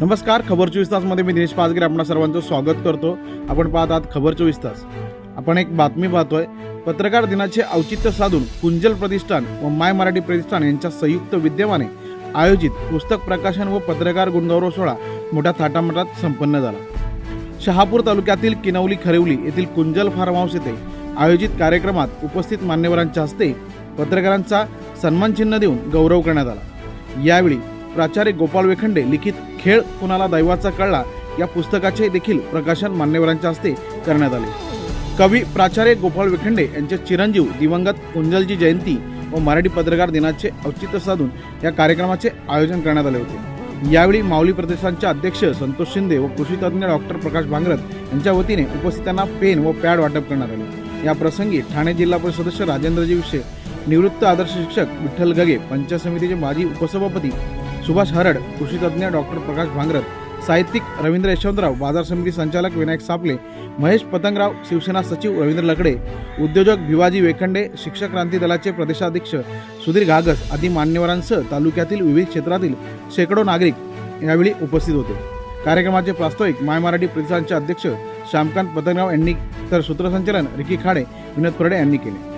नमस्कार खबर चोवीस तासमध्ये मी दिनेश पाचगिरे आपणा सर्वांचं स्वागत करतो. आपण पाहत आहात खबर चोवीस तास. आपण एक बातमी पाहतोय. पत्रकार दिनाचे औचित्य साधून कुंजल प्रतिष्ठान व माय मराठी प्रतिष्ठान यांच्या संयुक्त विद्यमाने आयोजित पुस्तक प्रकाशन व पत्रकार गुणगौरव सोहळा मोठ्या थाटामाटात संपन्न झाला. शहापूर तालुक्यातील किनवली खरेवली येथील कुंजल फार्म हाऊस येथे आयोजित कार्यक्रमात उपस्थित मान्यवरांच्या हस्ते पत्रकारांचा सन्मानचिन्ह देऊन गौरव करण्यात आला. यावेळी प्राचार्य गोपाळ वेखंडे लिखित खेळ कुणाला दैवाचा कळला या पुस्तकाचे देखील प्रकाशन मान्यवरांच्या हस्ते करण्यात आले. कवी प्राचार्य गोपाळ वेखंडे यांचे चिरंजीव दिवंगत कुंजलजी जयंती व मराठी पत्रकार दिनाचे औचित्य साधून या कार्यक्रमाचे आयोजन करण्यात आले होते. यावेळी माऊली प्रतिष्ठानचे अध्यक्ष संतोष शिंदे व कृषीतज्ञ डॉक्टर प्रकाश भांगरत यांच्या वतीने उपस्थितांना पेन व पॅड वाटप करण्यात आले. या प्रसंगी ठाणे जिल्हा परिषद सदस्य राजेंद्रजी विषय निवृत्त आदर्श शिक्षक विठ्ठल गगे पंचायत समितीचे माजी उपसभापती सुभाष हरड कृषीतज्ञ डॉक्टर प्रकाश भांगरत साहित्यिक रवींद्र यशवंतराव बाजार समिती संचालक विनायक सापले महेश पतंगराव शिवसेना सचिव रवींद्र लकडे उद्योजक भिवाजी वेखंडे शिक्षक क्रांती दलाचे प्रदेशाध्यक्ष सुधीर घागस आदी मान्यवरांसह तालुक्यातील विविध क्षेत्रातील शेकडो नागरिक यावेळी उपस्थित होते. कार्यक्रमाचे प्रास्ताविक माय मराठी प्रतिष्ठानचे अध्यक्ष श्यामकांत पतंगराव यांनी तर सूत्रसंचालन रिकी खाडे विनोद परडे यांनी केले.